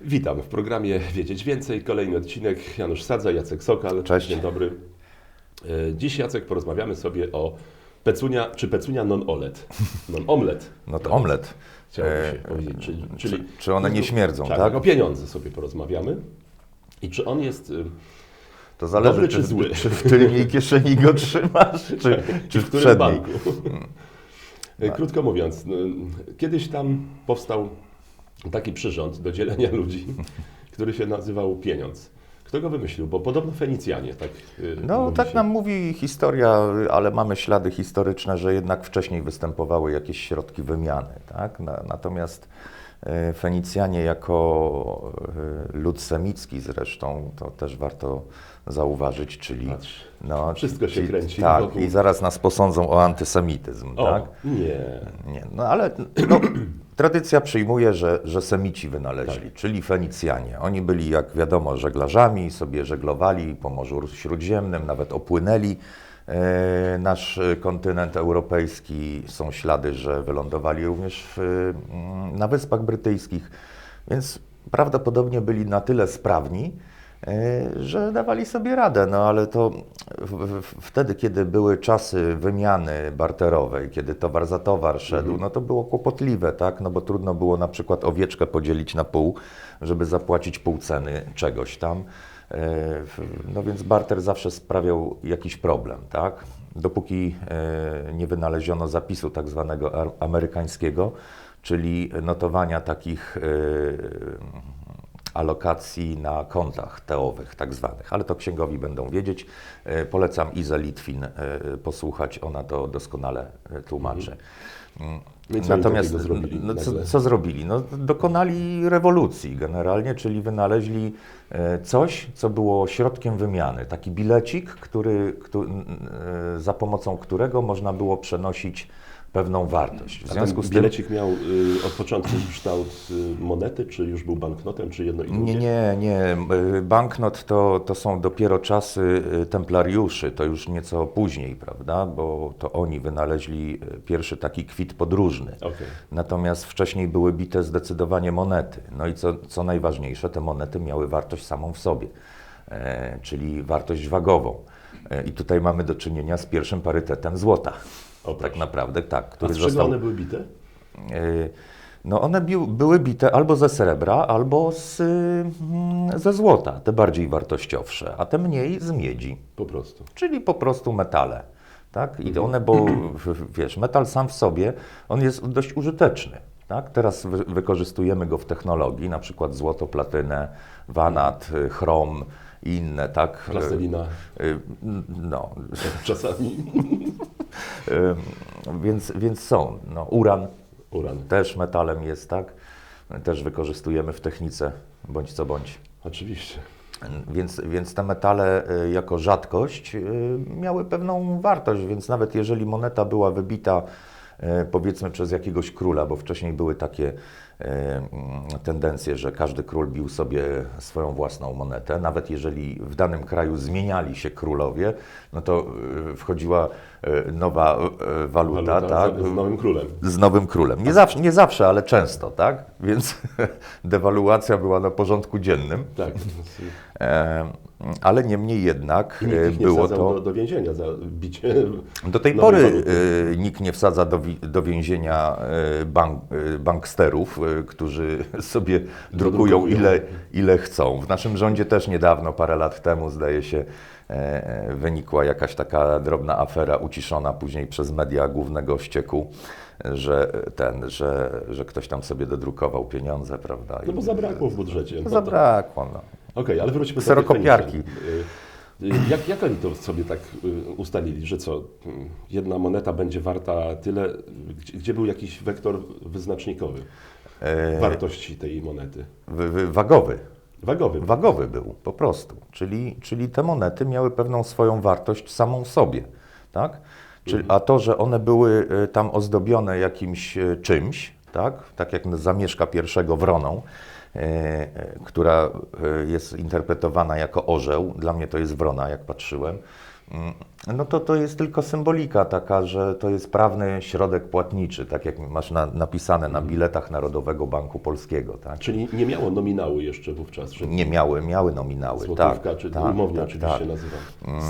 Witam w programie Wiedzieć Więcej. Kolejny odcinek. Janusz Sadza, Jacek Sokal. Cześć. Dzień dobry. E, Dziś, Jacek, porozmawiamy sobie o pecunia, czy pecunia non-olet. Non-omlet. No to omlet. Chciałoby się E, powiedzieć. Czyli, czyli, czy one nie śmierdzą, tak? tak? O pieniądze sobie porozmawiamy. I czy on jest... y, To zależy, Dobry czy, czy zły? czy w tylnej kieszeni go trzymasz, czy, czy i w którym przedniej. banku? E, Krótko mówiąc, no, kiedyś tam powstał taki przyrząd do dzielenia ludzi, który się nazywał pieniądz. Kto go wymyślił? Bo podobno Fenicjanie, tak y, No mówi tak się. nam mówi historia, ale mamy ślady historyczne, że jednak wcześniej występowały jakieś środki wymiany. Tak? Na, natomiast Fenicjanie jako e, lud semicki zresztą, to też warto zauważyć, czyli... No, wszystko się kręci Tak, wokół. i zaraz nas posądzą o antysemityzm, O, tak? nie. Nie, no ale no, tradycja przyjmuje, że, że Semici wynaleźli, Tak. czyli Fenicjanie. Oni byli, jak wiadomo, żeglarzami, sobie żeglowali po Morzu Śródziemnym, nawet opłynęli e, nasz e, kontynent europejski. Są ślady, że wylądowali również w, mm, na Wyspach Brytyjskich, więc prawdopodobnie byli na tyle sprawni, e, że dawali sobie radę, no ale to w, w, wtedy, kiedy były czasy wymiany barterowej, kiedy towar za towar szedł, no to było kłopotliwe, tak, no bo trudno było na przykład owieczkę podzielić na pół, żeby zapłacić pół ceny czegoś tam, no więc barter zawsze sprawiał jakiś problem, tak, dopóki e, nie wynaleziono zapisu tak zwanego amerykańskiego, czyli notowania takich e, alokacji na kontach teowych tak zwanych, ale to księgowi będą wiedzieć. E, Polecam Izę Litwin e, posłuchać, ona to doskonale e, tłumaczy. Mm, co oni Natomiast takiego zrobili no, co, co zrobili? No, dokonali rewolucji generalnie, czyli wynaleźli coś, co było środkiem wymiany. Taki bilecik, który, któ- n- e, za pomocą którego można było przenosić pewną wartość. W związku z tym bilecik miał y, od początku kształt y, monety, czy już był banknotem, czy jedno i drugie? Nie, nie, nie. Y, Banknot to, to są dopiero czasy y, templariuszy, to już nieco później, prawda? Bo to oni wynaleźli y, pierwszy taki kwit podróżny. Okej. Natomiast wcześniej były bite zdecydowanie monety. No i co, co najważniejsze, te monety miały wartość samą w sobie, e, czyli wartość wagową. E, I tutaj mamy do czynienia z pierwszym parytetem złota. O, tak naprawdę, tak. A Który z czego został, one były bite? Y, No one bił, były bite albo ze srebra, albo z, y, mm, ze złota, te bardziej wartościowsze, a te mniej z miedzi, Po prostu. czyli po prostu metale. Tak? I one, bo wiesz, metal sam w sobie, on jest dość użyteczny. Tak? Teraz wy, wykorzystujemy go w technologii, na przykład złoto, platynę, wanat, y, chrom i inne, tak? Plastelina Y, y, No, czasami. więc, więc są. No, uran, Uran. też metalem jest, tak? Też wykorzystujemy w technice, bądź co bądź. Oczywiście. Więc, więc te metale y, jako rzadkość y, miały pewną wartość, więc nawet jeżeli moneta była wybita y, powiedzmy przez jakiegoś króla, bo wcześniej były takie mm, tendencje, że każdy król bił sobie swoją własną monetę, nawet jeżeli w danym kraju zmieniali się królowie, no to wchodziła nowa y, waluta, tak? z, nowym królem. z nowym królem. Nie zawsze, nie zawsze, ale często, tak? Więc dewaluacja była na porządku dziennym, Tak. e, ale niemniej jednak nikt e, nie było wsadzał to. do, do więzienia za bicie. Do tej pory waluty. e, nikt nie wsadza do, do więzienia e, bank, e, banksterów, e, którzy sobie drukują Drukują. ile, ile chcą. W naszym rządzie też niedawno, parę lat temu, zdaje się, e, wynikła jakaś taka drobna afera uciszona później przez media głównego ścieku, że ten, że, że ktoś tam sobie dodrukował pieniądze, prawda? No bo zabrakło w budżecie. No Zabrakło, no. Okej, ale wróćmy do. Fenicjan. Y, y, Jak, jak oni to sobie tak y, ustalili, że co, jedna moneta będzie warta tyle, gdzie, gdzie był jakiś wektor wyznacznikowy E, wartości tej monety? w- w- wagowy. Wagowy. Wagowy był po prostu. Czyli, czyli te monety miały pewną swoją wartość samą sobie. Tak? Czyli, a to, że one były y, tam ozdobione jakimś y, czymś, tak, tak jak zamieszka pierwszego wroną, e, która e, jest interpretowana jako orzeł, dla mnie to jest wrona, jak patrzyłem, no to to jest tylko symbolika taka, że to jest prawny środek płatniczy, tak jak masz na, napisane na biletach Narodowego Banku Polskiego. Tak? Czyli nie miało nominału jeszcze wówczas, że Nie miały, miały nominały. złotówka, tak, czy tak, umownie tak, oczywiście tak. nazywam,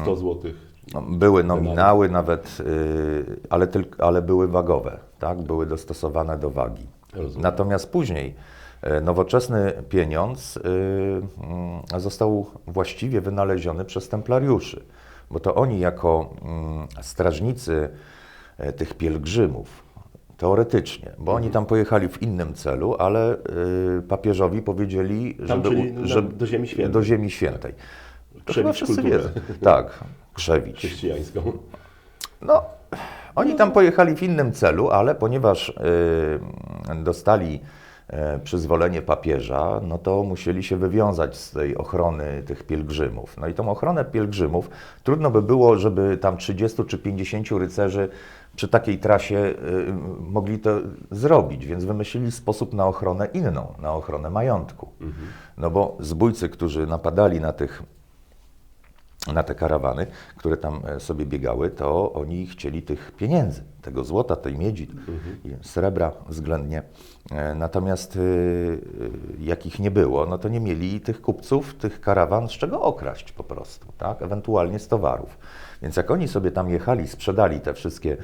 100 złotych. No, Były nominały nawet, y, ale, tylko, ale były wagowe, tak? były dostosowane do wagi. Rozumiem. Natomiast później e, nowoczesny pieniądz y, mm, został właściwie wynaleziony przez templariuszy, bo to oni jako mm, strażnicy e, tych pielgrzymów, teoretycznie, bo oni tam pojechali w innym celu, ale y, papieżowi powiedzieli, Tam, żeby, czyli żeby do Ziemi Świętej. do Ziemi Świętej. Krzewić kulturę. Tak, krzewić. chrześcijańską. No, oni tam pojechali w innym celu, ale ponieważ y, dostali przyzwolenie papieża, no to musieli się wywiązać z tej ochrony tych pielgrzymów. No i tą ochronę pielgrzymów trudno by było, żeby tam 30 czy 50 rycerzy przy takiej trasie y, mogli to zrobić, więc wymyślili sposób na ochronę inną, na ochronę majątku. No bo zbójcy, którzy napadali na tych na te karawany, które tam e, sobie biegały, to oni chcieli tych pieniędzy, tego złota, tej miedzi, i srebra względnie. E, Natomiast y, y, jak ich nie było, no to nie mieli tych kupców, tych karawan z czego okraść po prostu, tak? ewentualnie z towarów. Więc jak oni sobie tam jechali, sprzedali te wszystkie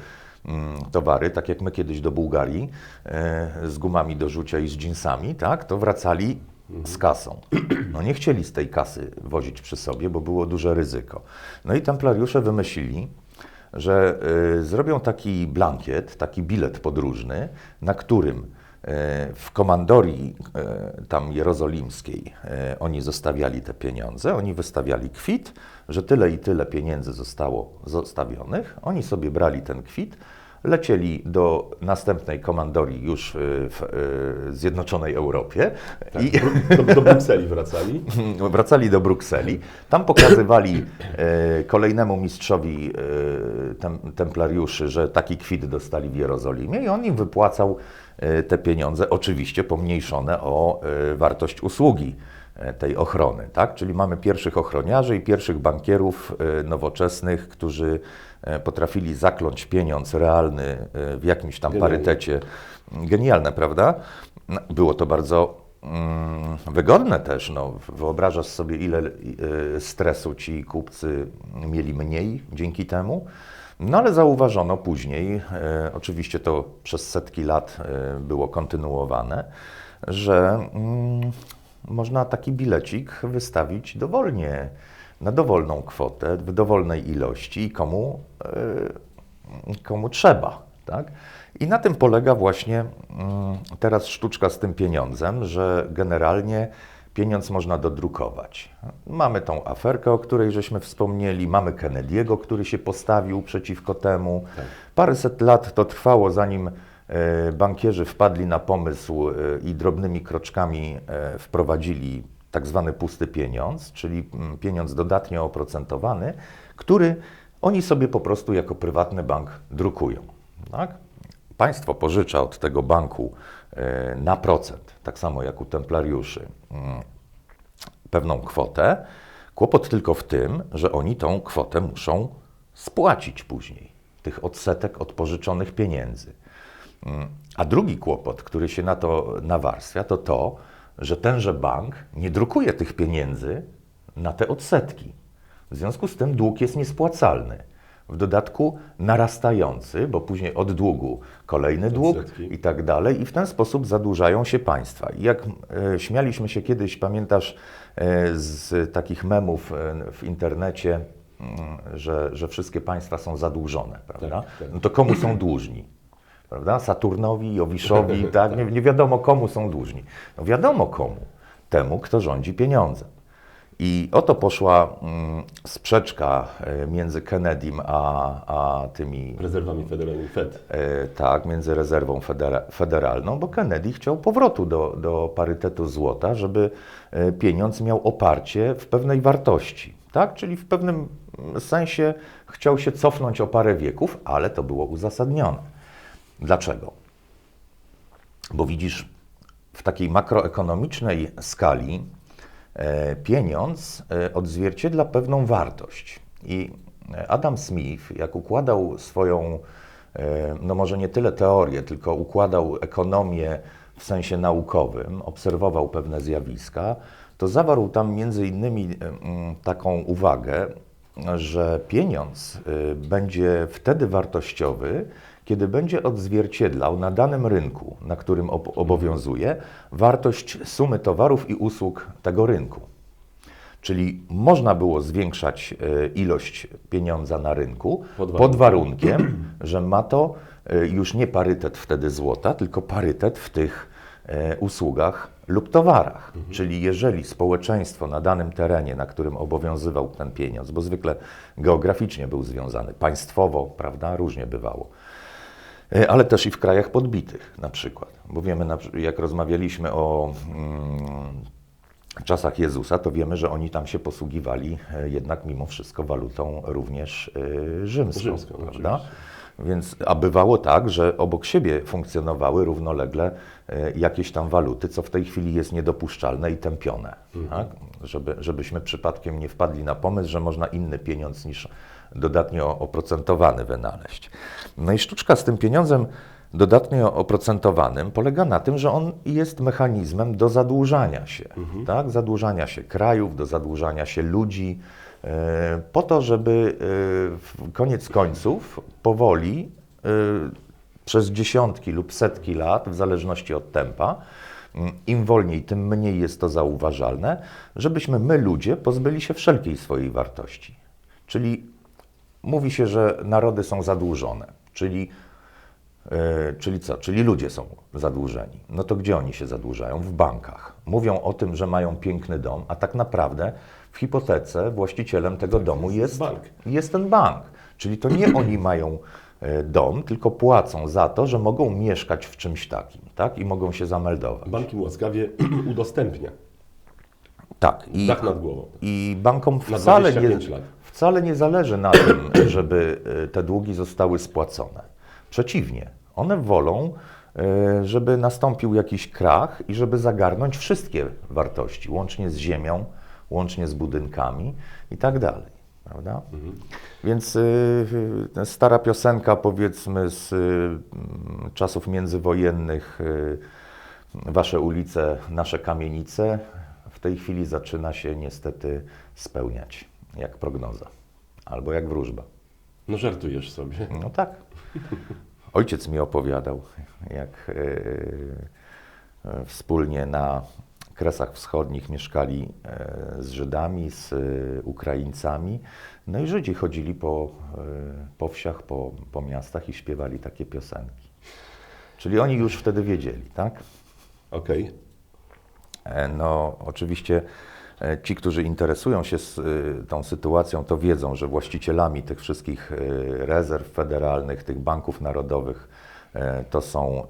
mm, towary, tak jak my kiedyś do Bułgarii, e, z gumami do rzucia i z dżinsami, tak, to wracali z kasą. No nie chcieli z tej kasy wozić przy sobie, bo było duże ryzyko. No i templariusze wymyślili, że y, zrobią taki blankiet, taki bilet podróżny, na którym y, w komandorii y, tam jerozolimskiej oni zostawiali te pieniądze, oni wystawiali kwit, że tyle i tyle pieniędzy zostało zostawionych, oni sobie brali ten kwit, lecieli do następnej komandorii już y, w y, Zjednoczonej Europie Tak, i do, do Brukseli wracali. wracali do Brukseli. Tam pokazywali e, kolejnemu mistrzowi tem, templariuszy, że taki kwit dostali w Jerozolimie i on im wypłacał te pieniądze, oczywiście pomniejszone o wartość usługi tej ochrony. Tak? Czyli mamy pierwszych ochroniarzy i pierwszych bankierów nowoczesnych, którzy potrafili zakląć pieniądz realny e, w jakimś tam Genialnie. parytecie. Genialne, prawda? No, Było to bardzo mm, wygodne też. No. Wyobrażasz sobie, ile y, stresu ci kupcy mieli mniej dzięki temu. No ale zauważono później, e, oczywiście to przez setki lat e, było kontynuowane, że mm, można taki bilecik wystawić dowolnie, na dowolną kwotę, w dowolnej ilości i komu, e, komu trzeba. Tak? I na tym polega właśnie mm, teraz sztuczka z tym pieniądzem, że generalnie pieniądz można dodrukować. Mamy tą aferkę, o której żeśmy wspomnieli, mamy Kennedy'ego, który się postawił przeciwko temu. Tak. Paręset lat to trwało, zanim e, bankierzy wpadli na pomysł e, i drobnymi kroczkami wprowadzili tak zwany pusty pieniądz, czyli mm, pieniądz dodatnio oprocentowany, który oni sobie po prostu jako prywatny bank drukują. Tak? Państwo pożycza od tego banku e, na procent, tak samo jak u templariuszy, mm, pewną kwotę. Kłopot tylko w tym, że oni tą kwotę muszą spłacić później, tych odsetek od pożyczonych pieniędzy. Mm, A drugi kłopot, który się na to nawarstwia, to to, że tenże bank nie drukuje tych pieniędzy na te odsetki. W związku z tym dług jest niespłacalny. W dodatku narastający, bo później od długu kolejny dług Odsetki. i tak dalej, i w ten sposób zadłużają się państwa. I jak e, śmialiśmy się kiedyś, pamiętasz, e, z takich memów e, w internecie, mm, że, że wszystkie państwa są zadłużone, prawda? Tak, tak. No to komu są dłużni? Prawda? Saturnowi, Jowiszowi, tak? Nie, nie wiadomo komu są dłużni. No wiadomo komu. Temu, kto rządzi pieniądzem. I oto poszła mm, sprzeczka e, między Kennedym a, a tymi Rezerwami federalnymi Fed. E, tak, między rezerwą federa federalną, bo Kennedy chciał powrotu do, do parytetu złota, żeby e, pieniądz miał oparcie w pewnej wartości. Tak? Czyli w pewnym mm, sensie chciał się cofnąć o parę wieków, ale to było uzasadnione. Dlaczego? Bo widzisz, w takiej makroekonomicznej skali e, pieniądz e, odzwierciedla pewną wartość. I Adam Smith, jak układał swoją, e, no może nie tyle teorię, tylko układał ekonomię w sensie naukowym, obserwował pewne zjawiska, to zawarł tam między innymi mm, taką uwagę, że pieniądz będzie wtedy wartościowy, kiedy będzie odzwierciedlał na danym rynku, na którym ob- obowiązuje, wartość sumy towarów i usług tego rynku. Czyli można było zwiększać e, ilość pieniądza na rynku Pod pod warunkiem. że ma to e, już nie parytet wtedy złota, tylko parytet w tych e, usługach lub towarach. Czyli jeżeli społeczeństwo na danym terenie, na którym obowiązywał ten pieniądz, bo zwykle geograficznie był związany, państwowo, prawda, różnie bywało, ale też i w krajach podbitych na przykład. Bo wiemy, jak rozmawialiśmy o mm, czasach Jezusa, to wiemy, że oni tam się posługiwali e, jednak mimo wszystko walutą również e, rzymską, Rzymską, prawda? oczywiście. Więc, a bywało tak, że obok siebie funkcjonowały równolegle e, jakieś tam waluty, co w tej chwili jest niedopuszczalne i tępione. Tak? Żeby, żebyśmy przypadkiem nie wpadli na pomysł, że można inny pieniądz niż dodatnio oprocentowany wynaleźć. No i sztuczka z tym pieniądzem dodatnio oprocentowanym polega na tym, że on jest mechanizmem do zadłużania się, tak? zadłużania się krajów, do zadłużania się ludzi, e, po to, żeby e, koniec końców powoli e, przez dziesiątki lub setki lat, w zależności od tempa, im wolniej, tym mniej jest to zauważalne, żebyśmy my, ludzie, pozbyli się wszelkiej swojej wartości. Czyli mówi się, że narody są zadłużone, czyli, e, czyli co? Czyli ludzie są zadłużeni. No to gdzie oni się zadłużają? W bankach. Mówią o tym, że mają piękny dom, a tak naprawdę w hipotece właścicielem tego domu jest bank. jest ten bank. Czyli to nie oni mają e, dom, tylko płacą za to, że mogą mieszkać w czymś takim, tak? I mogą się zameldować. Bank im łaskawie udostępnia Tak. I, dach nad głową. I bankom wcale nie, 25 lat. Wcale nie zależy na tym, żeby e, te długi zostały spłacone. Przeciwnie, one wolą, e, żeby nastąpił jakiś krach i żeby zagarnąć wszystkie wartości, łącznie z ziemią, łącznie z budynkami i tak dalej. Prawda? Więc y, y, stara piosenka, powiedzmy, z y, czasów międzywojennych, y, Wasze ulice, nasze kamienice, w tej chwili zaczyna się niestety spełniać, jak prognoza albo jak wróżba. No żartujesz sobie. No tak. Ojciec mi opowiadał, jak e, wspólnie na Kresach Wschodnich mieszkali e, z Żydami, z e, Ukraińcami. No i Żydzi chodzili po, po wsiach, po, po miastach i śpiewali takie piosenki. Czyli oni już wtedy wiedzieli, tak? Okej. E, No, oczywiście ci, którzy interesują się z, y, tą sytuacją, to wiedzą, że właścicielami tych wszystkich y, rezerw federalnych, tych banków narodowych, e, to są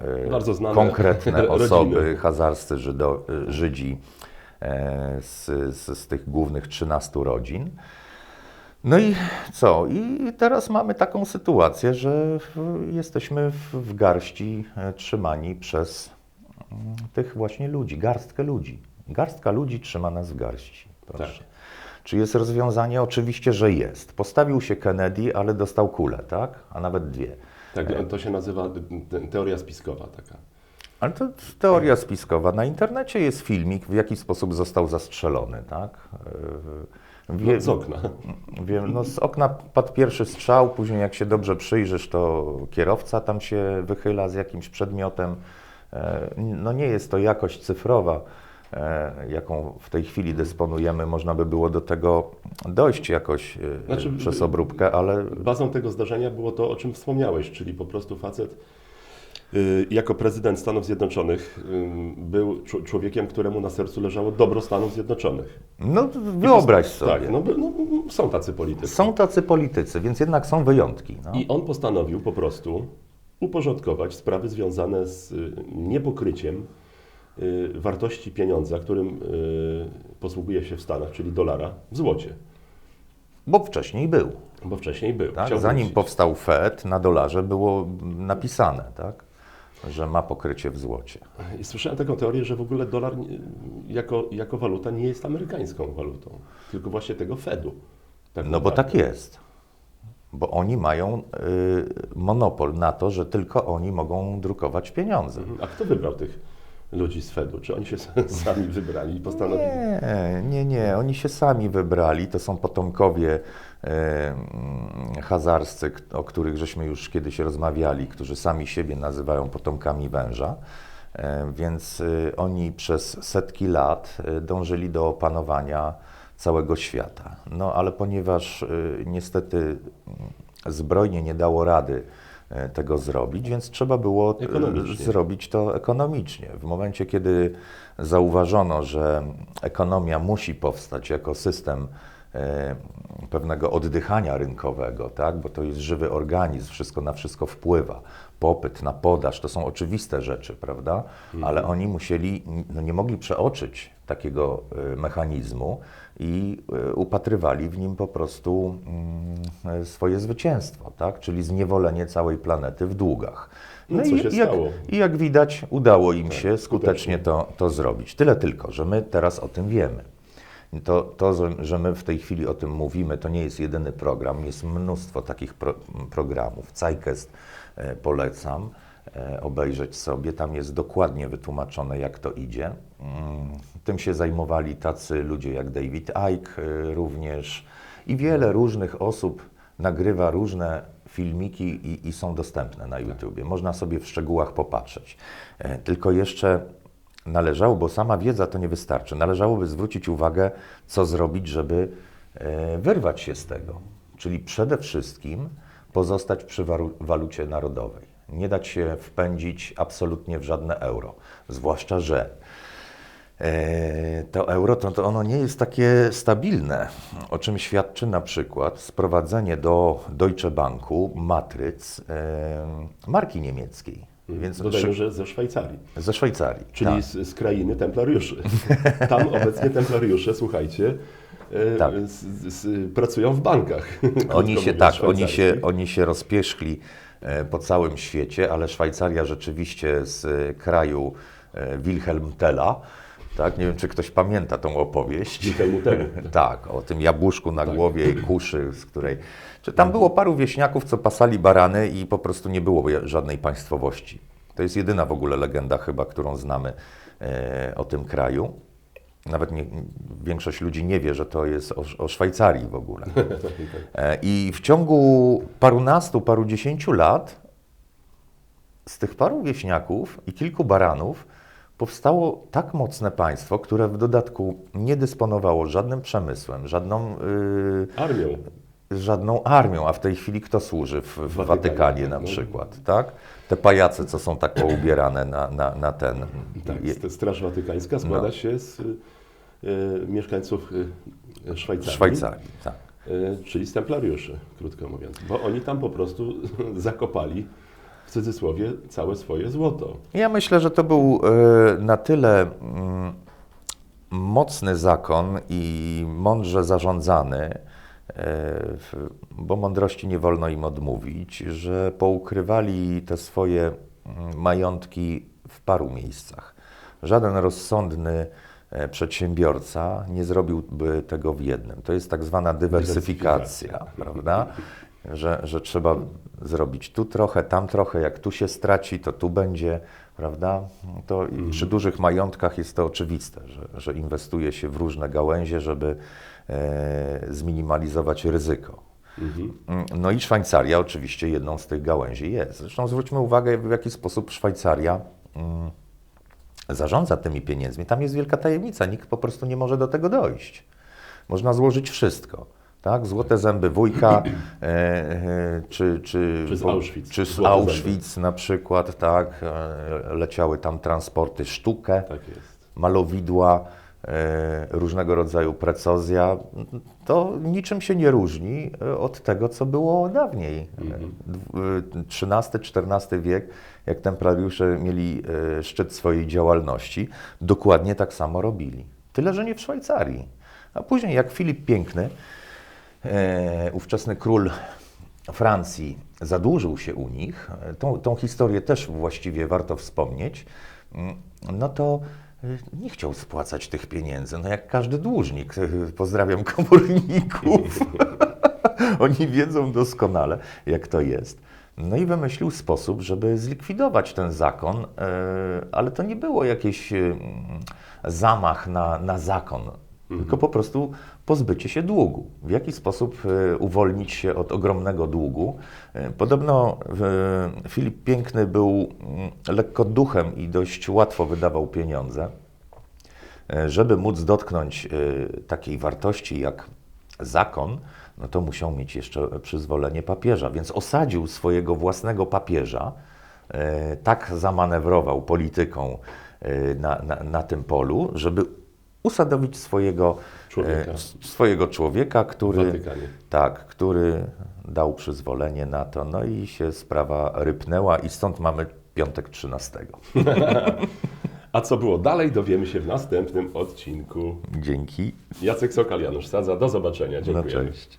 konkretne rodziny. osoby, hazarscy Żydo, Żydzi e, z, z, z tych głównych 13 rodzin. No i co? I teraz mamy taką sytuację, że jesteśmy w, garści e, trzymani przez mm, tych właśnie ludzi, garstkę ludzi. Garstka ludzi trzyma nas w garści. Proszę. Tak. Czy jest rozwiązanie? Oczywiście, że jest. Postawił się Kennedy, ale dostał kulę, tak? A nawet dwie. Tak, to się nazywa te- teoria spiskowa taka. Ale to teoria spiskowa. Na internecie jest filmik, w jaki sposób został zastrzelony, tak? E, wie- No, z okna. Wiem, no z okna padł pierwszy strzał, później jak się dobrze przyjrzysz, to kierowca tam się wychyla z jakimś przedmiotem. E, No nie jest to jakość cyfrowa, e, jaką w tej chwili dysponujemy. Można by było do tego dojść jakoś e, Znaczy, przez obróbkę, ale Bazą tego zdarzenia było to, o czym wspomniałeś, czyli po prostu facet y, jako prezydent Stanów Zjednoczonych y, był człowiekiem, któremu na sercu leżało dobro Stanów Zjednoczonych. no wyobraź sobie. Tak, no, no, są tacy politycy. Są tacy politycy, więc jednak są wyjątki. No. I on postanowił po prostu uporządkować sprawy związane z y, niepokryciem wartości pieniądza, którym y, posługuje się w Stanach, czyli dolara, w złocie. Bo wcześniej był. Bo wcześniej był. Tak? Zanim powstał Fed, na dolarze było napisane, tak? że ma pokrycie w złocie. I słyszałem taką teorię, że w ogóle dolar jako, jako waluta nie jest amerykańską walutą, tylko właśnie tego Fedu. Tak No bo tak jest. Bo oni mają y, monopol na to, że tylko oni mogą drukować pieniądze. Mhm. A kto wybrał tych ludzi z Fedu? Czy oni się sami wybrali i postanowili? Nie, nie, nie. Oni się sami wybrali. To są potomkowie e, mm, hazarscy, o których żeśmy już kiedyś rozmawiali, którzy sami siebie nazywają potomkami węża. E, Więc e, oni przez setki lat e, dążyli do opanowania całego świata. No ale ponieważ e, niestety mm, zbrojnie nie dało rady tego zrobić, więc trzeba było e, zrobić to ekonomicznie. W momencie, kiedy zauważono, że ekonomia musi powstać jako system e, pewnego oddychania rynkowego, tak? bo to jest żywy organizm, wszystko na wszystko wpływa. Popyt na podaż to są oczywiste rzeczy, prawda? Ale oni musieli, no nie mogli przeoczyć takiego e, mechanizmu i e, upatrywali w nim po prostu mm, e, swoje zwycięstwo, tak? czyli zniewolenie całej planety w długach. No, co i, jak? I jak widać, udało im się skutecznie. skutecznie to, to zrobić. Tyle tylko, że my teraz o tym wiemy. To, to, że- my w tej chwili o tym mówimy, to nie jest jedyny program. Jest mnóstwo takich pro, programów. Zeitgeist e, polecam e, obejrzeć sobie. Tam jest dokładnie wytłumaczone, jak to idzie. Mm, Tym się zajmowali tacy ludzie jak David Icke e, również i wiele różnych osób nagrywa różne filmiki i, i są dostępne na YouTubie. Można sobie w szczegółach popatrzeć. Tylko jeszcze należało, bo sama wiedza to nie wystarczy, należałoby zwrócić uwagę, co zrobić, żeby e, wyrwać się z tego. Czyli przede wszystkim pozostać przy walucie narodowej. Nie dać się wpędzić absolutnie w żadne euro. Zwłaszcza, że to euro to, to ono nie jest takie stabilne, o czym świadczy na przykład sprowadzenie do Deutsche Banku matryc e, marki niemieckiej. Więc Dodajmy, że ze Szwajcarii, ze Szwajcarii. czyli tak. z, z krainy templariuszy. Tam obecnie templariusze, słuchajcie, e, Tak. z, z, pracują w bankach. Oni się tak, oni się, oni się rozpierzchli e, po całym świecie, ale Szwajcaria rzeczywiście z e, kraju e, Wilhelm Tella, tak, nie wiem czy ktoś pamięta tą opowieść. Dzięki temu. Tak, o tym jabłuszku na Tak. głowie i kuszy, z której. Czy tam było paru wieśniaków, co pasali barany i po prostu nie było żadnej państwowości. To jest jedyna w ogóle legenda chyba, którą znamy e, o tym kraju. Nawet nie, większość ludzi nie wie, że to jest o, o Szwajcarii w ogóle. E, I w ciągu parunastu, parudziesięciu lat z tych paru wieśniaków i kilku baranów powstało tak mocne państwo, które w dodatku nie dysponowało żadnym przemysłem, żadną, Armią. yy, żadną armią, a w tej chwili kto służy w, w Watykanie. Watykanie na No. przykład, tak? Te pajace, co są tak poubierane na, na, na ten... Tak, Straż Watykańska składa No. się z y, mieszkańców y, Szwajcarii. Szwajcarii, tak. Y, czyli z templariuszy, krótko mówiąc. Bo oni tam po prostu zakopali w cudzysłowie całe swoje złoto. Ja myślę, że to był e, na tyle mm, mocny zakon i mądrze zarządzany, e, bo mądrości nie wolno im odmówić, że poukrywali te swoje mm, majątki w paru miejscach. Żaden rozsądny e, przedsiębiorca nie zrobiłby tego w jednym. To jest tak zwana dywersyfikacja, prawda? Że, że trzeba zrobić tu trochę, tam trochę, jak tu się straci, to tu będzie, prawda? To i przy dużych majątkach jest to oczywiste, że, że inwestuje się w różne gałęzie, żeby e, zminimalizować ryzyko. Mhm. Mm, No i Szwajcaria oczywiście jedną z tych gałęzi jest. Zresztą zwróćmy uwagę, w jaki sposób Szwajcaria mm, zarządza tymi pieniędzmi. Tam jest wielka tajemnica, nikt po prostu nie może do tego dojść. Można złożyć wszystko. Tak? Złote zęby wujka, e, e, czy, czy, Czy z Auschwitz. czy z Auschwitz na przykład, tak? E, leciały tam transporty sztukę Tak malowidła, e, różnego rodzaju precozja, to niczym się nie różni e, od tego, co było dawniej. E, XIII-XIV wiek, jak templariusze mieli szczyt swojej działalności, dokładnie tak samo robili. Tyle, że nie w Szwajcarii. A później, jak Filip Piękny, e, ówczesny król Francji zadłużył się u nich, e, tą, tą historię też właściwie warto wspomnieć, mm, no to y, nie chciał spłacać tych pieniędzy, no jak każdy dłużnik. Y, Pozdrawiam komorników. Oni wiedzą doskonale, jak to jest. No i wymyślił sposób, żeby zlikwidować ten zakon, e, ale to nie było jakiś e, zamach na, na zakon, tylko po prostu pozbycie się długu. W jaki sposób e, uwolnić się od ogromnego długu? E, Podobno Filip Piękny był mm, lekko duchem i dość łatwo wydawał pieniądze. E, Żeby móc dotknąć takiej wartości jak zakon, no to musiał mieć jeszcze przyzwolenie papieża, więc osadził swojego własnego papieża, tak zamanewrował polityką na, na, na tym polu, żeby usadowić swojego Człowieka. e, s- swojego człowieka, który, tak, który dał przyzwolenie na to, no i się sprawa rypnęła i stąd mamy piątek 13. A co było dalej, dowiemy się w następnym odcinku. Dzięki. Jacek Sokal, Janusz Sadza. Do zobaczenia. No Dziękuję. cześć.